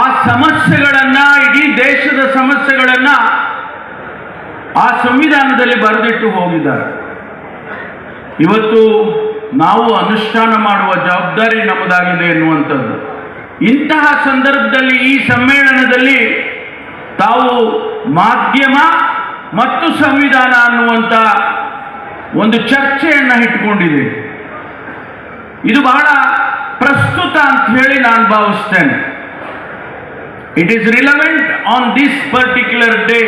ಆ ಸಮಸ್ಯೆಗಳನ್ನ, ಇಡೀ ದೇಶದ ಸಮಸ್ಯೆಗಳನ್ನ ಆ ಸಂವಿಧಾನದಲ್ಲಿ ಬರೆದಿಟ್ಟು ಹೋಗಿದ್ದಾರೆ. ಇವತ್ತು ನಾವು ಅನುಷ್ಠಾನ ಮಾಡುವ ಜವಾಬ್ದಾರಿ ನಮ್ಮದಾಗಿದೆ ಎನ್ನುವಂಥದ್ದು. ಇಂತಹ ಸಂದರ್ಭದಲ್ಲಿ ಈ ಸಮ್ಮೇಳನದಲ್ಲಿ ತಾವು ಮಾಧ್ಯಮ ಮತ್ತು ಸಂವಿಧಾನ ಅನ್ನುವಂಥ ಒಂದು ಚರ್ಚೆಯನ್ನು ಇಟ್ಕೊಂಡಿದೆ ಇದು ಬಹಳ ಪ್ರಸ್ತುತ ಅಂತ ಹೇಳಿ ನಾನು ಭಾವಿಸ್ತೇನೆ. It is relevant on this particular day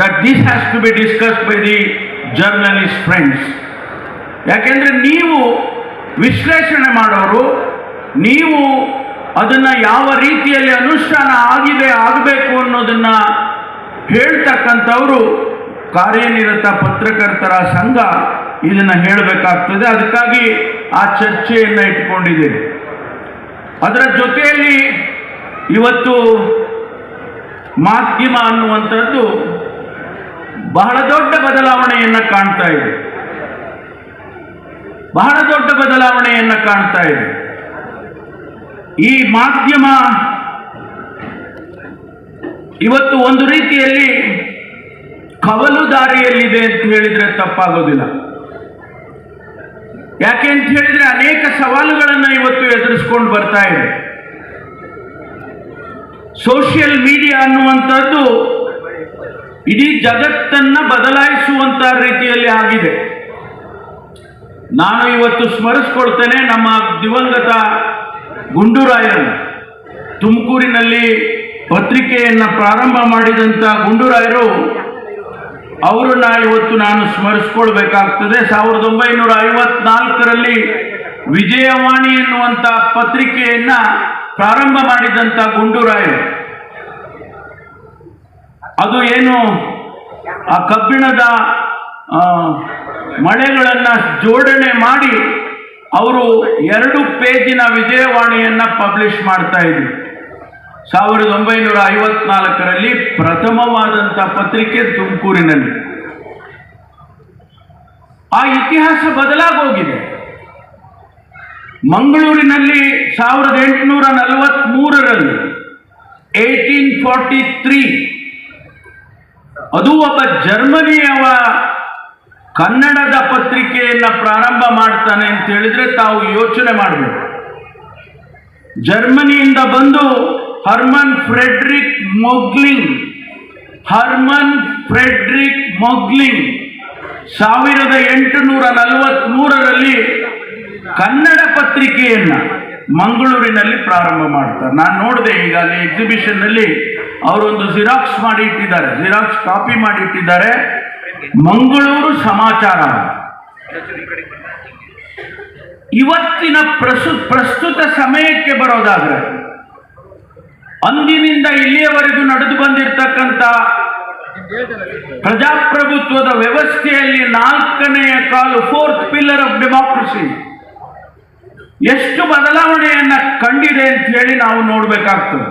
that this has to be discuss by the journalist friends ಯಾಕೆಂದರೆ ನೀವು ವಿಶ್ಲೇಷಣೆ ಮಾಡೋರು, ನೀವು ಅದನ್ನು ಯಾವ ರೀತಿಯಲ್ಲಿ ಅನುಷ್ಠಾನ ಆಗಿದೆ, ಆಗಬೇಕು ಅನ್ನೋದನ್ನು ಹೇಳ್ತಕ್ಕಂಥವರು ಕಾರ್ಯನಿರತ ಪತ್ರಕರ್ತರ ಸಂಘ ಇದನ್ನು ಹೇಳಬೇಕಾಗ್ತದೆ. ಅದಕ್ಕಾಗಿ ಆ ಚರ್ಚೆಯನ್ನು ಇಟ್ಕೊಂಡಿದ್ದೇನೆ ಅದರ ಜೊತೆಯಲ್ಲಿ ಇವತ್ತು ಮಾಧ್ಯಮ ಅನ್ನುವಂಥದ್ದು ಬಹಳ ದೊಡ್ಡ ಬದಲಾವಣೆಯನ್ನು ಕಾಣ್ತಾ ಇದೆ. ಬಹಳ ದೊಡ್ಡ ಬದಲಾವಣೆಯನ್ನು ಕಾಣ್ತಾ ಇದೆ. ಈ ಮಾಧ್ಯಮ ಇವತ್ತು ಒಂದು ರೀತಿಯಲ್ಲಿ ಕವಲು ದಾರಿಯಲ್ಲಿದೆ ಅಂತ ಹೇಳಿದರೆ ತಪ್ಪಾಗೋದಿಲ್ಲ. ಯಾಕೆ ಅಂತ ಹೇಳಿದ್ರೆ ಅನೇಕ ಸವಾಲುಗಳನ್ನು ಇವತ್ತು ಎದುರಿಸ್ಕೊಂಡು ಬರ್ತಾ ಇದೆ. ಸೋಷಿಯಲ್ ಮೀಡಿಯಾ ಅನ್ನುವಂಥದ್ದು ಇಡೀ ಜಗತ್ತನ್ನ ಬದಲಾಯಿಸುವಂತ ರೀತಿಯಲ್ಲಿ ಆಗಿದೆ. ನಾನು ಇವತ್ತು ಸ್ಮರಿಸ್ಕೊಳ್ತೇನೆ ನಮ್ಮ ದಿವಂಗತ ಗುಂಡೂರಾಯರನ್ನು. ತುಮಕೂರಿನಲ್ಲಿ ಪತ್ರಿಕೆಯನ್ನು ಪ್ರಾರಂಭ ಮಾಡಿದಂಥ ಗುಂಡೂರಾಯರು ಅವರನ್ನ ಇವತ್ತು ನಾನು ಸ್ಮರಿಸ್ಕೊಳ್ಬೇಕಾಗ್ತದೆ. ಸಾವಿರದ ಒಂಬೈನೂರ ಐವತ್ನಾಲ್ಕರಲ್ಲಿ ವಿಜಯವಾಣಿ ಎನ್ನುವಂಥ ಪತ್ರಿಕೆಯನ್ನ ಪ್ರಾರಂಭ ಮಾಡಿದಂಥ ಗುಂಡೂರಾಯರು ಅದು ಏನು ಆ ಕಬ್ಬಿಣದ ಮಳೆಗಳನ್ನು ಮಳೆಗಳನ್ನ ಜೋಡಣೆ ಮಾಡಿ ಅವರು ಎರಡು ಪೇಜಿನ ವಿಜಯವಾಣಿಯನ್ನು ಪಬ್ಲಿಷ್ ಮಾಡ್ತಾ ಇದ್ರು. ಸಾವಿರದ ಒಂಬೈನೂರ ಐವತ್ನಾಲ್ಕರಲ್ಲಿ ಪ್ರಥಮವಾದಂಥ ಪತ್ರಿಕೆ ತುಮಕೂರಿನಲ್ಲಿ. ಆ ಇತಿಹಾಸ ಬದಲಾಗೋಗಿದೆ ಮಂಗಳೂರಿನಲ್ಲಿ ಸಾವಿರದ ಎಂಟುನೂರ ನಲವತ್ಮೂರರಲ್ಲಿ ಏಯ್ಟೀನ್ ಫಾರ್ಟಿ ತ್ರೀ ಅದು ಒಬ್ಬ ಜರ್ಮನಿಯವ ಕನ್ನಡದ ಪತ್ರಿಕೆಯನ್ನು ಪ್ರಾರಂಭ ಮಾಡ್ತಾನೆ ಅಂತ ಹೇಳಿದ್ರೆ ತಾವು ಯೋಚನೆ ಮಾಡಬೇಕು. ಜರ್ಮನಿಯಿಂದ ಬಂದು Hermann Friedrich Mogling. Hermann Friedrich Mogling. ಸಾವಿರದ ಎಂಟುನೂರ ನಲವತ್ಮೂರರಲ್ಲಿ ಕನ್ನಡ ಪತ್ರಿಕೆಯನ್ನು ಮಂಗಳೂರಿನಲ್ಲಿ ಪ್ರಾರಂಭ ಮಾಡ್ತಾರೆ. ನಾನು ನೋಡಿದೆ ಈಗ ಅಲ್ಲಿ ಎಕ್ಸಿಬಿಷನ್ನಲ್ಲಿ ಅವರೊಂದು ಜಿರಾಕ್ಸ್ ಮಾಡಿ ಇಟ್ಟಿದ್ದಾರೆ ಜಿರಾಕ್ಸ್ ಕಾಪಿ ಮಾಡಿ ಇಟ್ಟಿದ್ದಾರೆ ಮಂಗಳೂರು ಸಮಾಚಾರ. ಇವತ್ತಿನ ಪ್ರಸು, ಪ್ರಸ್ತುತ ಸಮಯಕ್ಕೆ ಬರೋದಾದ್ರೆ ಅಂದಿನಿಂದ ಇಲ್ಲಿಯವರೆಗೂ ನಡೆದು ಬಂದಿರತಕ್ಕಂತ ಪ್ರಜಾಪ್ರಭುತ್ವದ ವ್ಯವಸ್ಥೆಯಲ್ಲಿ ನಾಲ್ಕನೆಯ ಕಾಲು ಫೋರ್ತ್ ಪಿಲ್ಲರ್ ಆಫ್ ಡೆಮಾಕ್ರಸಿ ಎಷ್ಟು ಬದಲಾವಣೆಯನ್ನ ಕಂಡಿದೆ ಅಂತ ಹೇಳಿ ನಾವು ನೋಡಬೇಕಾಗ್ತದೆ.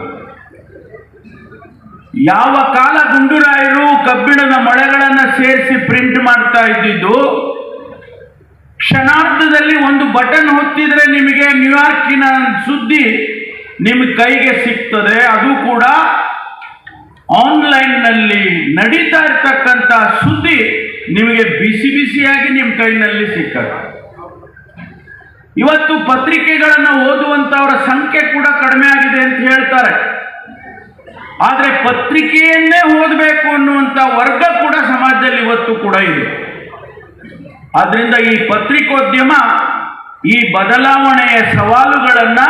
ಯಾವ ಕಾಲ ಗುಂಡುರಾಯರು ಕಬ್ಬಿಣದ ಮೊಳೆಗಳನ್ನ ಸೇರಿಸಿ ಪ್ರಿಂಟ್ ಮಾಡ್ತಾ ಇದ್ದಿದ್ದು, ಕ್ಷಣಾರ್ಧದಲ್ಲಿ ಒಂದು ಬಟನ್ ಹೊತ್ತಿದ್ರೆ ನಿಮಗೆ ನ್ಯೂಯಾರ್ಕಿನ ಸುದ್ದಿ ನಿಮ್ಮ ಕೈಗೆ ಸಿಗ್ತದೆ, ಅದು ಕೂಡ ಆನ್ಲೈನ್ನಲ್ಲಿ ನಡೀತಾ ಇರ್ತಕ್ಕಂಥ ಸುದ್ದಿ ನಿಮಗೆ ಬಿಸಿ ಬಿಸಿಯಾಗಿ ನಿಮ್ಮ ಕೈನಲ್ಲಿ ಸಿಕ್ಕಲ್ಲ ಇವತ್ತು ಪತ್ರಿಕೆಗಳನ್ನು ಓದುವಂತವರ ಸಂಖ್ಯೆ ಕೂಡ ಕಡಿಮೆ ಆಗಿದೆ ಅಂತ ಹೇಳ್ತಾರೆ. ಆದರೆ ಪತ್ರಿಕೆಯನ್ನೇ ಓದಬೇಕು ಅನ್ನುವಂಥ ವರ್ಗ ಕೂಡ ಸಮಾಜದಲ್ಲಿ ಇವತ್ತು ಕೂಡ ಇದೆ. ಆದ್ದರಿಂದ ಈ ಪತ್ರಿಕೋದ್ಯಮ ಈ ಬದಲಾವಣೆಯ ಸವಾಲುಗಳನ್ನ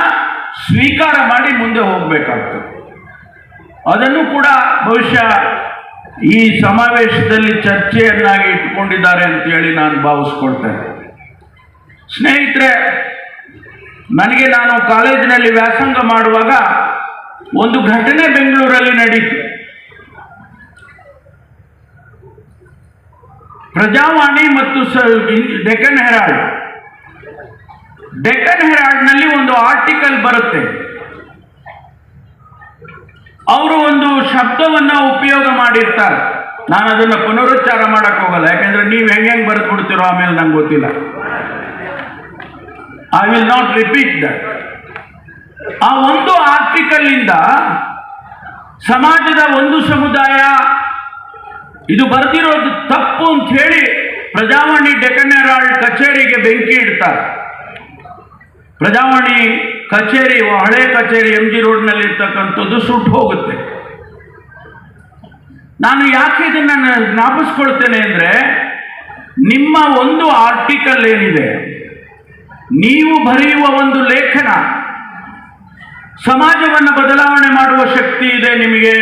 ಸ್ವೀಕಾರ ಮಾಡಿ ಮುಂದೆ ಹೋಗಬೇಕಾಗ್ತದೆ. ಅದನ್ನು ಕೂಡ ಬಹುಶಃ ಈ ಸಮಾವೇಶದಲ್ಲಿ ಚರ್ಚೆಯನ್ನಾಗಿ ಇಟ್ಕೊಂಡಿದ್ದಾರೆ ಅಂತ ಹೇಳಿ ನಾನು ಭಾವಿಸ್ಕೊಳ್ತೇನೆ. ಸ್ನೇಹಿತರೆ, ನನಗೆ ನಾನು ಕಾಲೇಜಿನಲ್ಲಿ ವ್ಯಾಸಂಗ ಮಾಡುವಾಗ ಒಂದು ಘಟನೆ ಬೆಂಗಳೂರಲ್ಲಿ ನಡೀತು. ಪ್ರಜಾವಾಣಿ ಮತ್ತು ಡೆಕ್ಕನ್ ಹೆರಾಲ್ಡ್ ಡೆಕ್ಕನ್ ಹೆರಾಲ್ಡ್ನಲ್ಲಿ ಒಂದು ಆರ್ಟಿಕಲ್ ಬರುತ್ತೆ. ಅವರು ಒಂದು ಶಬ್ದವನ್ನು ಉಪಯೋಗ ಮಾಡಿರ್ತಾರೆ. ನಾನು ಅದನ್ನು ಪುನರುಚ್ಚಾರ ಮಾಡಕ್ ಹೋಗಲ್ಲ. ಯಾಕಂದ್ರೆ ನೀವು ಹೆಂಗೆ ಹೆಂಗೆ ಬರೆದು ಬಿಡ್ತೀರೋ ಆಮೇಲೆ ನಂಗೆ ಗೊತ್ತಿಲ್ಲ. I will not repeat that ಆ ಒಂದು ಆರ್ಟಿಕಲ್ ಇಂದ ಸಮಾಜದ ಒಂದು ಸಮುದಾಯ, ಇದು ಬರೆದಿರೋದು ತಪ್ಪು ಅಂತ ಹೇಳಿ ಪ್ರಜಾವಾಣಿ ಡೆಕನ್ ಹೆರಾಲ್ಡ್ ಕಚೇರಿಗೆ ಬೆಂಕಿ ಇಡ್ತಾರೆ. ಪ್ರಜಾವಾಣಿ ಕಚೇರಿ, ಹಳೆ ಕಚೇರಿ ಎಂ ಜಿ ರೋಡ್ನಲ್ಲಿ ಇರ್ತಕ್ಕಂಥದ್ದು ಸುಟ್ಟು ಹೋಗುತ್ತೆ. ನಾನು ಯಾಕೆ ಇದನ್ನು ಜ್ಞಾಪಿಸ್ಕೊಳ್ತೇನೆ ಅಂದ್ರೆ, ನಿಮ್ಮ ಒಂದು ಆರ್ಟಿಕಲ್ ಏನಿದೆ, ನೀವು ಬರೆಯುವ ಒಂದು ಲೇಖನ, ಸಮಾಜವನ್ನು ಬದಲಾವಣೆ ಮಾಡುವ ಶಕ್ತಿ ಇದೆ ನಿಮಗೆ.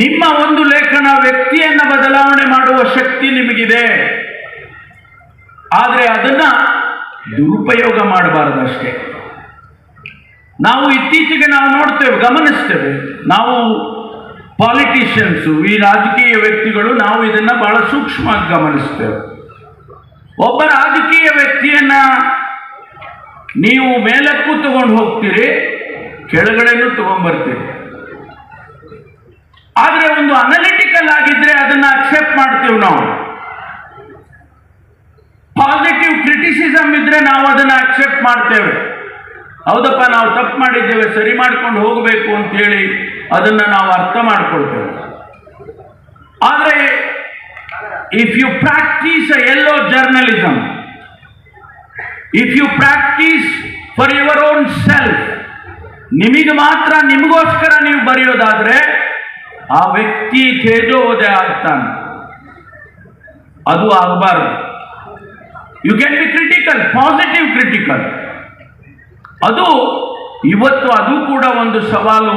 ನಿಮ್ಮ ಒಂದು ಲೇಖನ ವ್ಯಕ್ತಿಯನ್ನ ಬದಲಾವಣೆ ಮಾಡುವ ಶಕ್ತಿ ನಿಮಗಿದೆ. ಆದರೆ ಅದನ್ನ ದುರುಪಯೋಗ ಮಾಡಬಾರದು ಅಷ್ಟೇ ನಾವು ಇತ್ತೀಚೆಗೆ ನಾವು ನೋಡ್ತೇವೆ, ಗಮನಿಸ್ತೇವೆ, ನಾವು ಪಾಲಿಟಿಷಿಯನ್ಸು ಈ ರಾಜಕೀಯ ವ್ಯಕ್ತಿಗಳು ನಾವು ಇದನ್ನು ಬಹಳ ಸೂಕ್ಷ್ಮವಾಗಿ ಗಮನಿಸ್ತೇವೆ. ಒಬ್ಬ ರಾಜಕೀಯ ವ್ಯಕ್ತಿಯನ್ನ ನೀವು ಮೇಲಕ್ಕೂ ತಗೊಂಡು ಹೋಗ್ತೀರಿ, ಕೆಳಗಡೆನೂ ತಗೊಂಡ್ಬರ್ತೀರಿ ಆದರೆ ಒಂದು ಅನಲಿಟಿಕಲ್ ಆಗಿದ್ರೆ ಅದನ್ನು ಅಕ್ಸೆಪ್ಟ್ ಮಾಡ್ತೇವೆ ನಾವು. ಪಾಸಿಟಿವ್ ಕ್ರಿಟಿಸಿಸಮ್ ಇದ್ರೆ ನಾವು ಅದನ್ನು ಅಕ್ಸೆಪ್ಟ್ ಮಾಡ್ತೇವೆ. ಹೌದಪ್ಪ, ನಾವು ತಪ್ಪು ಮಾಡಿದ್ದೇವೆ, ಸರಿ ಮಾಡ್ಕೊಂಡು ಹೋಗಬೇಕು ಅಂತ ಹೇಳಿ ಅದನ್ನ ನಾವು ಅರ್ಥ ಮಾಡ್ಕೊಳ್ತೇವೆ. ಆದರೆ if you practise uh yellow journalism if you practise for your own self ನಿಮಗೆ ಮಾತ್ರ ನಿಮಗೋಸ್ಕರ ನೀವು ಬರೆಯೋದಾದರೆ, ಆ ವ್ಯಕ್ತಿ ತೇಜೋವಧೆ ಆಗ್ತಾನೆ. ಅದು ಆಗಬಾರ್ದು. You can be critical positive critical ಅದು ಇವತ್ತು ಅದು ಕೂಡ ಒಂದು ಸವಾಲು.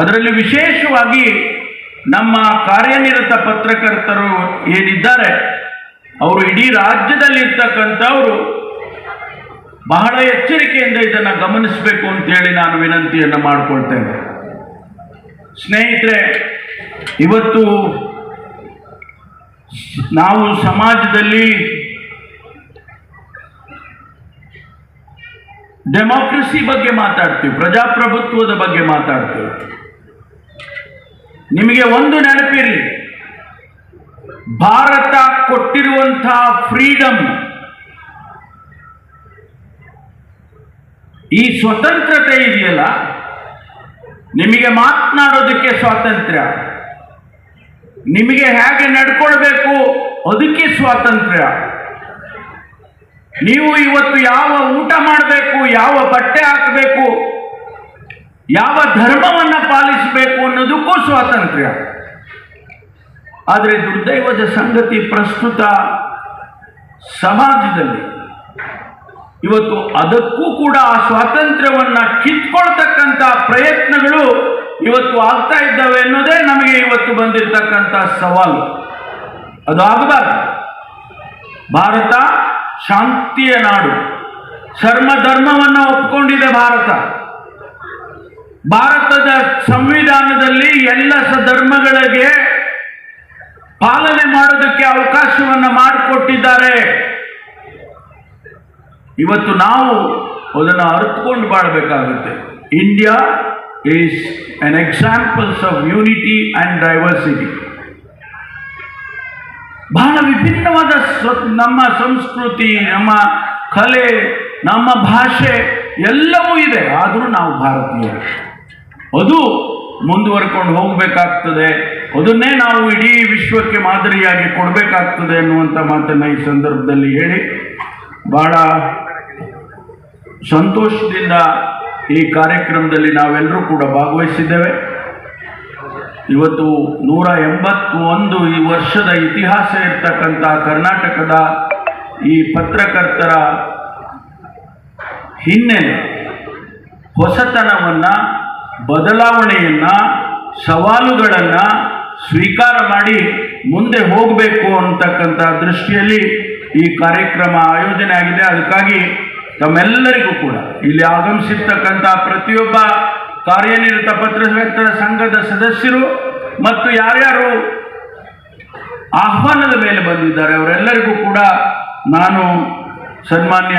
ಅದರಲ್ಲಿ ವಿಶೇಷವಾಗಿ ನಮ್ಮ ಕಾರ್ಯನಿರತ ಪತ್ರಕರ್ತರು ಏನಿದ್ದಾರೆ, ಅವರು ಇಡೀ ರಾಜ್ಯದಲ್ಲಿರ್ತಕ್ಕಂಥವರು ಬಹಳ ಎಚ್ಚರಿಕೆಯಿಂದ ಇದನ್ನು ಗಮನಿಸಬೇಕು ಅಂತೇಳಿ ನಾನು ವಿನಂತಿಯನ್ನು ಮಾಡಿಕೊಳ್ತೇನೆ. ಸ್ನೇಹಿತರೆ, ಇವತ್ತು ನಾವು ಸಮಾಜದಲ್ಲಿ ಡೆಮಾಕ್ರಸಿ ಬಗ್ಗೆ ಮಾತಾಡ್ತೀವಿ, ಪ್ರಜಾಪ್ರಭುತ್ವದ ಬಗ್ಗೆ ಮಾತಾಡ್ತೀವಿ. ನಿಮಗೆ ಒಂದು ನೆನಪಿರಲಿ. ಭಾರತ ಕೊಟ್ಟಿರುವಂತಹ ಫ್ರೀಡಮ್ ಈ ಸ್ವತಂತ್ರತೆ ಇದೆಯಲ್ಲ? ನಿಮಗೆ ಮಾತನಾಡೋದಕ್ಕೆ ಸ್ವಾತಂತ್ರ್ಯ. ನಿಮಗೆ ಹೇಗೆ ನಡ್ಕೊಳ್ಬೇಕು ಅದಕ್ಕೆ ಸ್ವಾತಂತ್ರ್ಯ. ನೀವು ಇವತ್ತು ಯಾವ ಊಟ ಮಾಡಬೇಕು, ಯಾವ ಬಟ್ಟೆ ಹಾಕಬೇಕು, ಯಾವ ಧರ್ಮವನ್ನ ಪಾಲಿಸಬೇಕು ಅನ್ನೋದಕ್ಕೂ ಸ್ವಾತಂತ್ರ್ಯ. ಆದರೆ ದುರ್ದೈವದ ಸಂಗತಿ ಪ್ರಸ್ತುತ ಸಮಾಜದಲ್ಲಿ. ಇವತ್ತು ಅದಕ್ಕೂ ಕೂಡ ಆ ಸ್ವಾತಂತ್ರ್ಯವನ್ನು ಕಿತ್ಕೊಳ್ತಕ್ಕಂಥ ಪ್ರಯತ್ನಗಳು ಇವತ್ತು ಆಗ್ತಾ ಇದ್ದಾವೆ ಅನ್ನೋದೇ ನಮಗೆ ಇವತ್ತು ಬಂದಿರತಕ್ಕಂಥ ಸವಾಲು. ಅದು ಆಗಬಾರ್ದು ಭಾರತ ಶಾಂತಿಯ ನಾಡು. ಸರ್ವ ಧರ್ಮವನ್ನು ಒಪ್ಪಿಕೊಂಡಿದೆ ಭಾರತ. ಭಾರತದ ಸಂವಿಧಾನದಲ್ಲಿ ಎಲ್ಲ ಸಧರ್ಮಗಳಿಗೆ ಪಾಲನೆ ಮಾಡೋದಕ್ಕೆ ಅವಕಾಶವನ್ನು ಮಾಡಿಕೊಟ್ಟಿದ್ದಾರೆ. ಇವತ್ತು ನಾವು ಅದನ್ನು ಅರ್ಥಕೊಂಡು ಬಾಳಬೇಕಾಗುತ್ತೆ. India is an examples of unity and diversity ಬಹಳ ವಿಭಿನ್ನವಾದ ನಮ್ಮ ಸಂಸ್ಕೃತಿ, ನಮ್ಮ ಕಲೆ, ನಮ್ಮ ಭಾಷೆ ಎಲ್ಲವೂ ಇದೆ. ಆದರೂ ನಾವು ಭಾರತೀಯರು ಅದು ಮುಂದುವರ್ಕೊಂಡು ಹೋಗಬೇಕಾಗ್ತದೆ. ಅದನ್ನೇ ನಾವು ಇಡೀ ವಿಶ್ವಕ್ಕೆ ಮಾದರಿಯಾಗಿ ಕೊಡಬೇಕಾಗ್ತದೆ ಅನ್ನುವಂಥ ಮಾತನ್ನು ಈ ಸಂದರ್ಭದಲ್ಲಿ ಹೇಳಿ ಭಾಳ ಸಂತೋಷದಿಂದ ಈ ಕಾರ್ಯಕ್ರಮದಲ್ಲಿ ನಾವೆಲ್ಲರೂ ಕೂಡ ಭಾಗವಹಿಸಿದ್ದೇವೆ. ಇವತ್ತು ನೂರ ಎಂಬತ್ತೊಂದು ಈ ವರ್ಷದ ಇತಿಹಾಸ ಇರ್ತಕ್ಕಂಥ ಕರ್ನಾಟಕದ ಈ ಪತ್ರಕರ್ತರ ಹಿನ್ನೆಲೆ ಹೊಸತನವನ್ನು, ಬದಲಾವಣೆಯನ್ನು, ಸವಾಲುಗಳನ್ನು ಸ್ವೀಕಾರ ಮಾಡಿ ಮುಂದೆ ಹೋಗಬೇಕು ಅಂತಕ್ಕಂಥ ದೃಷ್ಟಿಯಲ್ಲಿ ಈ ಕಾರ್ಯಕ್ರಮ ಆಯೋಜನೆ ಆಗಿದೆ. ಅದಕ್ಕಾಗಿ ತಮ್ಮೆಲ್ಲರಿಗೂ ಕೂಡ ಇಲ್ಲಿ ಆಗಮಿಸಿರ್ತಕ್ಕಂಥ ಪ್ರತಿಯೊಬ್ಬ ಕಾರ್ಯನಿರತ ಪತ್ರಕರ್ತರ ಸಂಘದ ಸದಸ್ಯರು ಮತ್ತು ಯಾರ್ಯಾರು ಆಹ್ವಾನದ ಮೇಲೆ ಬಂದಿದ್ದಾರೆ, ಅವರೆಲ್ಲರಿಗೂ ಕೂಡ ನಾನು ಸನ್ಮಾನ್ಯ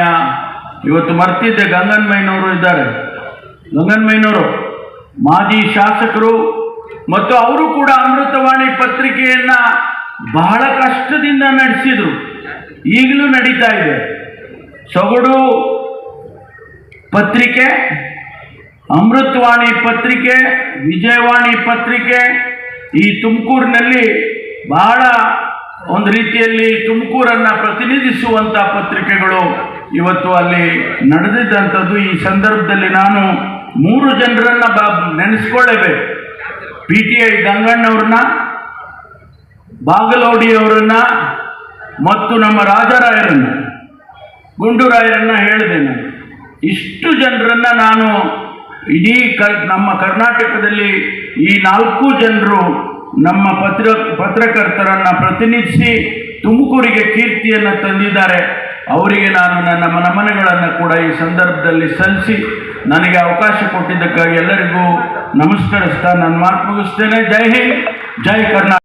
ಇವತ್ತು ಮರ್ತಿದ್ದೆ. ಗಂಗನ್ಮಯ್ಯನವರು ಇದ್ದಾರೆ. ಗಂಗನ್ಮಯ್ಯನವರು ಮಾಜಿ ಶಾಸಕರು ಮತ್ತು ಅವರು ಕೂಡ ಅಮೃತವಾಣಿ ಪತ್ರಿಕೆಯನ್ನು ಬಹಳ ಕಷ್ಟದಿಂದ ನಡೆಸಿದರು. ಈಗಲೂ ನಡೀತಾ ಇದೆ. ಸೊಗಡು ಪತ್ರಿಕೆ ಅಮೃತವಾಣಿ ಪತ್ರಿಕೆ, ವಿಜಯವಾಣಿ ಪತ್ರಿಕೆ ಈ ತುಮಕೂರಿನಲ್ಲಿ ಬಹಳ ಒಂದು ರೀತಿಯಲ್ಲಿ ತುಮಕೂರನ್ನು ಪ್ರತಿನಿಧಿಸುವಂಥ ಪತ್ರಿಕೆಗಳು ಇವತ್ತು ಅಲ್ಲಿ ನಡೆದಿದ್ದಂಥದ್ದು. ಈ ಸಂದರ್ಭದಲ್ಲಿ ನಾನು ಮೂರು ಜನರನ್ನ ಬ ನೆನೆಸ್ಕೊಳ್ಳೇಬೇಕು ಪಿ ಟಿ ಐ ಗಂಗಣ್ಣವ್ರನ್ನ ಬಾಗಲೋಡಿಯವರನ್ನ ಮತ್ತು ನಮ್ಮ ರಾಜರಾಯರನ್ನ, ಗುಂಡೂರಾಯರನ್ನ ಹೇಳಿದೆ ಇಷ್ಟು ಜನರನ್ನ ನಾನು ಇಡೀ ಕ ನಮ್ಮ ಕರ್ನಾಟಕದಲ್ಲಿ ಈ ನಾಲ್ಕು ಜನರು ನಮ್ಮ ಪತ್ರ, ಪತ್ರಕರ್ತರನ್ನ ಪ್ರತಿನಿಧಿಸಿ ತುಮಕೂರಿಗೆ ಕೀರ್ತಿಯನ್ನು ತಂದಿದ್ದಾರೆ. ಅವರಿಗೆ ನಾನು ನನ್ನ ನಮನಗಳನ್ನು ಕೂಡ ಈ ಸಂದರ್ಭದಲ್ಲಿ ಸಲ್ಲಿಸಿ ನನಗೆ ಅವಕಾಶ ಕೊಟ್ಟಿದ್ದಕ್ಕಾಗಿ ಎಲ್ಲರಿಗೂ ನಮಸ್ಕರಿಸ್ತಾ ನಾನು ಮಾತು ಮುಗಿಸ್ತೇನೆ. ಜೈ ಹಿಂದ್, ಜೈ ಕರ್ನಾಟಕ.